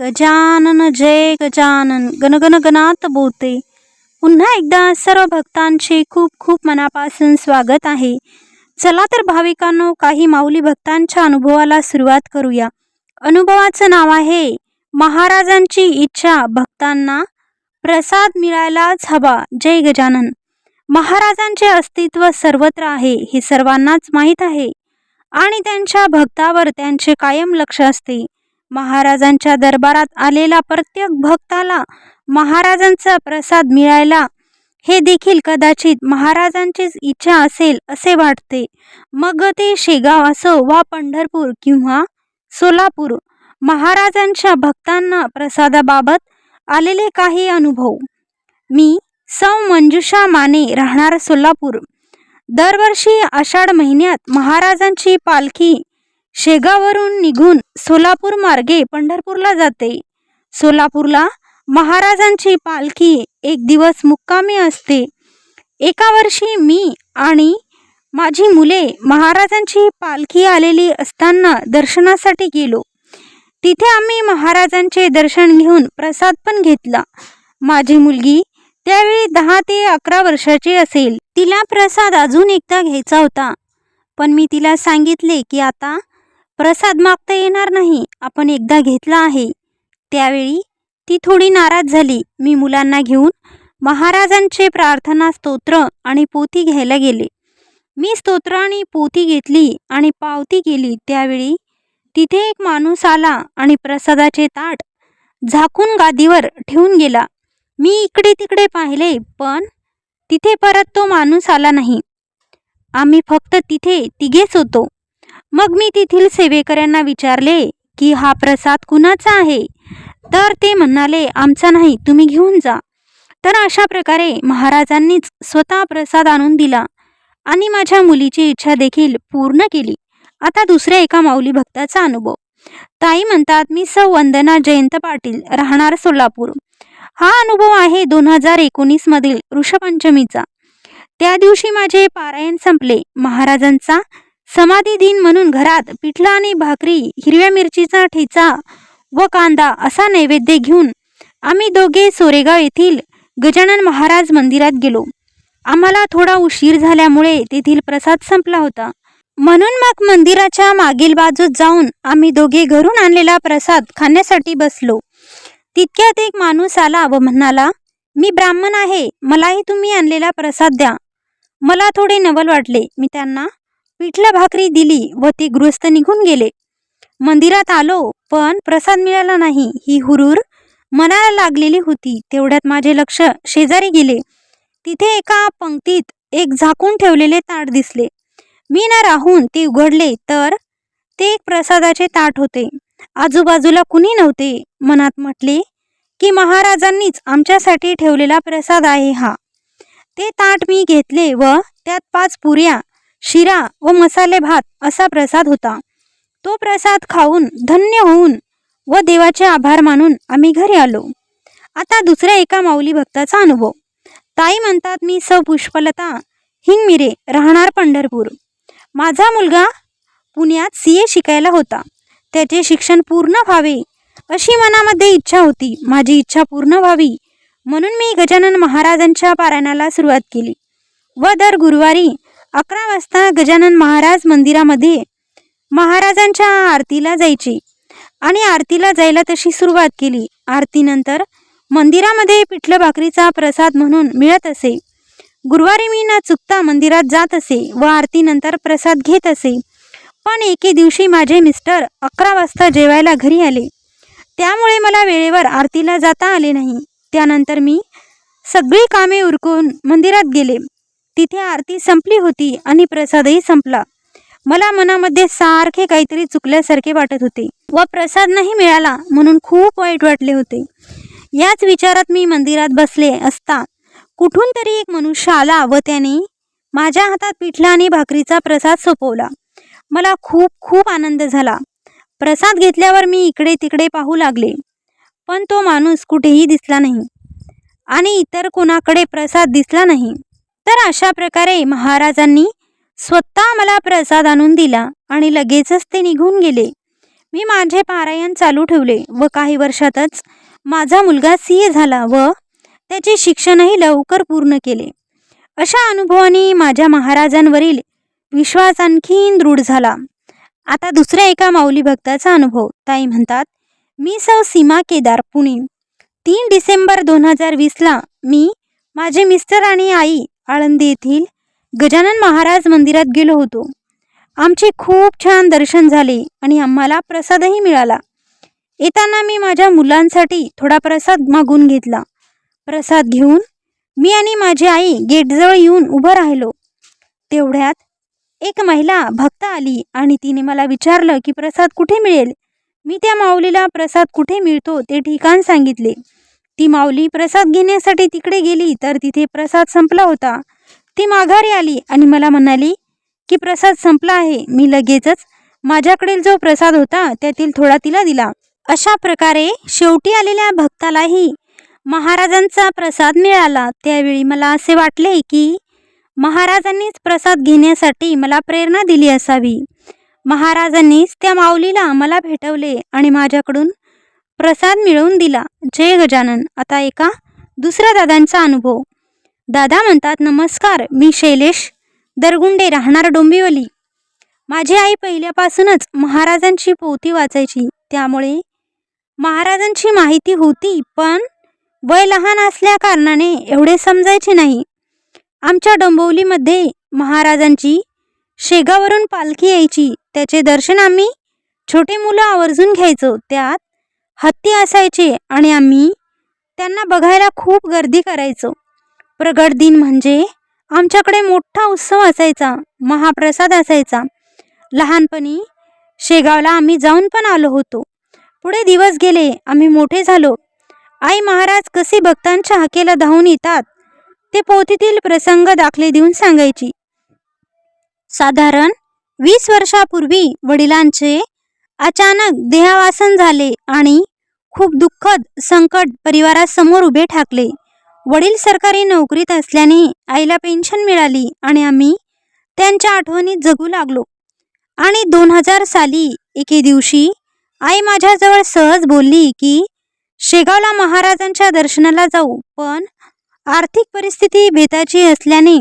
गजानन जय गजानन गणगण गणात बोलते पुन्हा एकदा सर्व भक्तांचे खूप खूप मनापासून स्वागत आहे. चला तर भाविकांनो काही माऊली भक्तांच्या अनुभवाला सुरुवात करूया. अनुभवाचं नाव आहे महाराजांची इच्छा भक्तांना प्रसाद मिळायलाच हवा. जय गजानन. महाराजांचे अस्तित्व सर्वत्र आहे हे सर्वांनाच माहीत आहे. आणि त्यांच्या भक्तावर त्यांचे कायम लक्ष असते. महाराजांच्या दरबारात आलेला प्रत्येक भक्ताला महाराजांचा प्रसाद मिळायला हे देखील कदाचित महाराजांचीच इच्छा असेल असे वाटते. मग ते शेगाव असो वा पंढरपूर किंवा सोलापूर महाराजांच्या भक्तांना प्रसादाबाबत आलेले काही अनुभव. मी सौ मंजुषा माने राहणार सोलापूर. दरवर्षी आषाढ महिन्यात महाराजांची पालखी शेगावरून निघून सोलापूर मार्गे पंढरपूरला जाते. सोलापूरला महाराजांची पालखी एक दिवस मुक्कामी असते. एका वर्षी मी आणि माझी मुले महाराजांची पालखी आलेली असताना दर्शनासाठी गेलो. तिथे आम्ही महाराजांचे दर्शन घेऊन प्रसाद पण घेतला. माझी मुलगी त्यावेळी दहा ते अकरा वर्षाची असेल. तिला प्रसाद अजून एकदा घ्यायचा होता. पण मी तिला सांगितले की आता प्रसाद मागता येणार नाही. आपण एकदा घेतला आहे. त्यावेळी ती थोडी नाराज झाली. मी मुलांना घेऊन महाराजांचे प्रार्थना स्तोत्र आणि पोथी घ्यायला गेले. मी स्तोत्र आणि पोथी घेतली आणि पावती केली. त्यावेळी तिथे एक माणूस आला आणि प्रसादाचे ताट झाकून गादीवर ठेवून गेला. मी इकडे तिकडे पाहिले पण तिथे परत तो माणूस आला नाही. आम्ही फक्त तिथे तिघेच होतो. मग मी तेथील सेवेकऱ्यांना विचारले की हा प्रसाद कुणाचा आहे? तर ते म्हणाले आमचा नाही तुम्ही घेऊन जा. तर अशा प्रकारे महाराजांनीच स्वतः प्रसाद आणून दिला आणि माझ्या मुलीची इच्छा देखील पूर्ण केली. आता दुसऱ्या एका माऊली भक्ताचा अनुभव. ताई म्हणतात मी सौ वंदना जयंत पाटील राहणार सोलापूर. हा अनुभव आहे दोन हजार एकोणीसमधील ऋषपंचमीचा त्या दिवशी माझे पारायण संपले. महाराजांचा समाधी दिन म्हणून घरात पिठलं आणि भाकरी हिरव्या मिरचीचा ठेचा व कांदा असा नैवेद्य घेऊन आम्ही दोघे सोरेगाव येथील गजानन महाराज मंदिरात गेलो. आम्हाला थोडा उशीर झाल्यामुळे तेथील प्रसाद संपला होता. म्हणून मग मंदिराच्या मागील बाजूत जाऊन आम्ही दोघे घरून आणलेला प्रसाद खाण्यासाठी बसलो. तितक्यात एक माणूस आला व म्हणाला मी ब्राह्मण आहे मलाही तुम्ही आणलेला प्रसाद द्या. मला थोडे नवल वाटले. मी त्यांना पिठलं भाकरी दिली व ते गृहस्थ निघून गेले. मंदिरात आलो पण प्रसाद मिळाला नाही. ही हुरूर मनाला लागलेली होती. तेवढ्यात माझे लक्ष शेजारी गेले. तिथे एका पंक्तीत एक झाकून ठेवलेले ताट दिसले. मी न राहून ते उघडले तर ते एक प्रसादाचे ताट होते. आजूबाजूला कुणी नव्हते. मनात म्हटले की महाराजांनीच आमच्यासाठी ठेवलेला प्रसाद आहे हा. ते ताट मी घेतले व त्यात पाच पुऱ्या शिरा व मसाले भात असा प्रसाद होता. तो प्रसाद खाऊन धन्य होऊन व देवाचे आभार मानून आम्ही घरी आलो. आता दुसऱ्या एका माऊली भक्ताचा अनुभव. ताई म्हणतात मी स. पुष्पलता हिंगमिरे राहणार पंढरपूर. माझा मुलगा पुण्यात सी. ए. शिकायला होता. त्याचे शिक्षण पूर्ण व्हावे अशी मनामध्ये इच्छा होती. माझी इच्छा पूर्ण व्हावी म्हणून मी गजानन महाराजांच्या पारायणाला सुरुवात केली. व दर गुरुवारी अकरा वाजता गजानन महाराज मंदिरामध्ये महाराजांच्या आरतीला जायचे. आणि आरतीला जायला तशी सुरुवात केली. आरतीनंतर मंदिरामध्ये पिठलं भाकरीचा प्रसाद म्हणून मिळत असे. गुरुवारी मी न चुकता मंदिरात जात असे व आरतीनंतर प्रसाद घेत असे. पण एके दिवशी माझे मिस्टर अकरा वाजता जेवायला घरी आले. त्यामुळे मला वेळेवर आरतीला जाता आले नाही. त्यानंतर मी सगळी कामे उरकून मंदिरात गेले. तिथे आरती संपली होती आणि प्रसादही संपला. मला मनामध्ये सारखे काहीतरी चुकल्यासारखे वाटत होते व प्रसाद नाही मिळाला म्हणून खूप वाईट वाटले होते. याच विचारात मी मंदिरात बसले असता कुठून तरी एक मनुष्य आला व त्याने माझ्या हातात पिठला आणि भाकरीचा प्रसाद सोपवला. मला खूप खूप आनंद झाला. प्रसाद घेतल्यावर मी इकडे तिकडे पाहू लागले पण तो माणूस कुठेही दिसला नाही आणि इतर कोणाकडे प्रसाद दिसला नाही. तर अशा प्रकारे महाराजांनी स्वतः मला प्रसाद आणून दिला आणि लगेचच ते निघून गेले. मी माझे पारायण चालू ठेवले व काही वर्षातच माझा मुलगा सी ए झाला व त्याचे शिक्षणही लवकर पूर्ण केले. अशा अनुभवाने माझ्या महाराजांवरील विश्वास आणखीन दृढ झाला. आता दुसऱ्या एका माऊली भक्ताचा अनुभव. ताई म्हणतात मी सौ सीमा केदार पुणे. तीन डिसेंबर दोन हजार वीसला मी माझे मिस्टर आणि आई आळंदी येथील गजानन महाराज मंदिरात गेलो होतो. आमचे खूप छान दर्शन झाले आणि आम्हाला प्रसादही मिळाला. येताना मी माझ्या मुलांसाठी थोडा प्रसाद मागून घेतला. प्रसाद घेऊन मी आणि माझी आई गेटजवळ येऊन उभं राहिलो. तेवढ्यात एक महिला भक्त आली आणि तिने मला विचारलं की प्रसाद कुठे मिळेल? मी त्या माऊलीला प्रसाद कुठे मिळतो ते ठिकाण सांगितले. ती माऊली प्रसाद घेण्यासाठी तिकडे गेली तर तिथे प्रसाद संपला होता. ती माघारी आली आणि मला म्हणाली की प्रसाद संपला आहे मी लगेचच माझ्याकडील जो प्रसाद होता त्यातील थोडा तिला दिला. अशा प्रकारे शेवटी आलेल्या भक्तालाही महाराजांचा प्रसाद मिळाला. त्यावेळी मला असे वाटले की महाराजांनीच प्रसाद घेण्यासाठी मला प्रेरणा दिली असावी. महाराजांनीच त्या माऊलीला मला भेटवले आणि माझ्याकडून प्रसाद मिळवून दिला. जय गजानन. आता एका दुसऱ्या दादांचा अनुभव. दादा म्हणतात नमस्कार मी शैलेश दरगुंडे राहणार डोंबिवली. माझी आई पहिल्यापासूनच महाराजांची पोथी वाचायची. त्यामुळे महाराजांची माहिती होती पण वय लहान असल्या कारणाने एवढे समजायचे नाही. आमच्या डोंबिवलीमध्ये महाराजांची शेगावरून पालखी यायची. त्याचे दर्शन आम्ही छोटे मुलं आवर्जून घ्यायचो. त्यात हत्ती असायचे आणि आम्ही त्यांना बघायला खूप गर्दी करायचो. प्रगट दिन म्हणजे आमच्याकडे मोठा उत्सव असायचा महाप्रसाद असायचा. लहानपणी शेगावला आम्ही जाऊन पण आलो होतो. पुढे दिवस गेले आम्ही मोठे झालो. आई महाराज कसे भक्तांच्या हाकेला धावून येतात ते पोथीतील प्रसंग दाखले देऊन सांगायची. साधारण वीस वर्षापूर्वी वडिलांचे अचानक देहावासन झाले आणि खूप दुःखद संकट परिवारासमोर उभे ठाकले. वडील सरकारी नोकरीत असल्याने आईला पेन्शन मिळाली आणि आम्ही त्यांच्या आठवणीत जगू लागलो. आणि दोन हजार साली एके दिवशी आई माझ्याजवळ सहज बोलली की शेगावला महाराजांच्या दर्शनाला जाऊ पण आर्थिक परिस्थिती बेताची असल्याने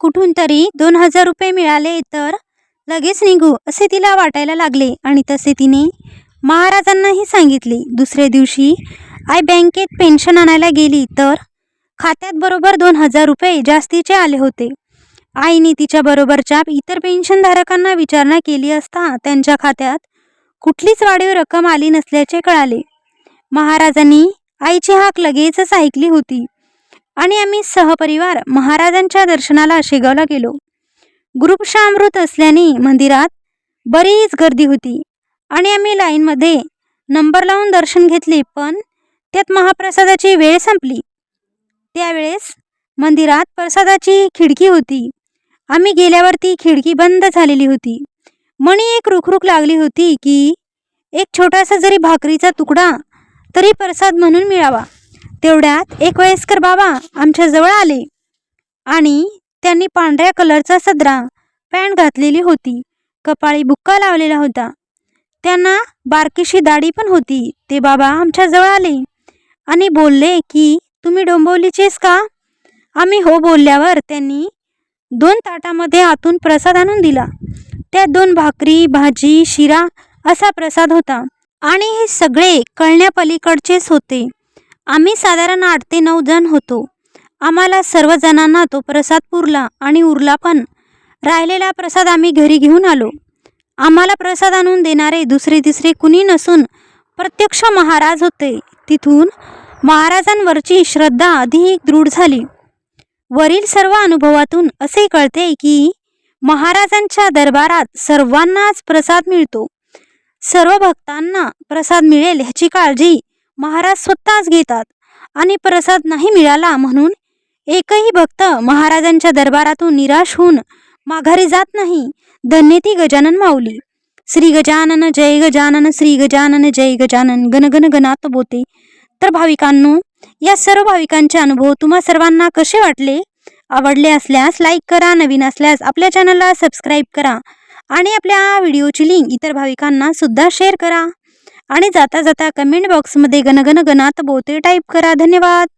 कुठून तरी दोन हजार रुपये मिळाले तर लगेच निघू असे तिला वाटायला लागले. आणि तसे तिने महाराजांनाही सांगितले दुसऱ्या दिवशी आई बँकेत पेन्शन आणायला गेली तर खात्यात बरोबर दोन हजार रुपये जास्तीचे आले होते. आईने तिच्या बरोबरच्या इतर पेन्शनधारकांना विचारणा केली असता त्यांच्या खात्यात कुठलीच वाढीव रक्कम आली नसल्याचे कळाले. महाराजांनी आईची हाक लगेचच ऐकली होती. आणि आम्ही सहपरिवार महाराजांच्या दर्शनाला शेगावला गेलो. गुरुपशामृत असल्याने मंदिरात बरीच गर्दी होती. आणि आम्ही लाईनमध्ये नंबर लावून दर्शन घेतले पण त्यात महाप्रसादाची वेळ संपली. त्यावेळेस मंदिरात प्रसादाची खिडकी होती. आम्ही गेल्यावर ती खिडकी बंद झालेली होती. मणी एक रुखरुख लागली होती की एक छोटासा जरी भाकरीचा तुकडा तरी प्रसाद म्हणून मिळावा. तेवढ्यात एक वयस्कर बाबा आमच्याजवळ आले आणि त्यांनी पांढऱ्या कलरचा सदरा पॅन्ट घातलेली होती. कपाळी बुक्का लावलेला होता. त्यांना बारकीशी दाढी पण होती. ते बाबा आमच्याजवळ आले. आणि बोलले की तुम्ही डोंबवलीचेस का? आम्ही हो बोलल्यावर त्यांनी दोन ताटामध्ये आतून प्रसाद आणून दिला. त्यात दोन भाकरी भाजी शिरा असा प्रसाद होता. आणि हे सगळे कळण्यापलीकडचेच होते. आम्ही साधारण आठ ते नऊ जण होतो. आम्हाला सर्वजणांना तो प्रसाद पुरला आणि उरला पण. राहिलेला प्रसाद आम्ही घरी घेऊन आलो. आम्हाला प्रसाद आणून देणारे दुसरे तिसरे कुणी नसून प्रत्यक्ष महाराज होते. तिथून महाराजांवरची श्रद्धा अधिक दृढ झाली. वरील सर्व अनुभवातून असे कळते की महाराजांच्या दरबारात सर्वांनाच प्रसाद मिळतो. सर्व भक्तांना प्रसाद मिळेल ह्याची काळजी महाराज स्वतःच घेतात आणि प्रसाद नाही मिळाला म्हणून एकही भक्त महाराजांच्या दरबारातून निराश होऊन माघारी जात नाही. धन्य ती गजानन माऊली. श्री गजानन जय गजानन श्री गजानन जय गजानन गणगण गणात बोते. तर भाविकांनो या सर्व भाविकांचे अनुभव तुम्हा सर्वांना कसे वाटले? आवडले असल्यास लाईक करा नवीन असल्यास आपल्या चॅनलला सबस्क्राईब करा आणि आपल्या व्हिडिओची लिंक इतर भाविकांना सुद्धा शेअर करा. आणि जाता जाता कमेंट बॉक्समध्ये गणगण गणात बोते टाईप करा. धन्यवाद.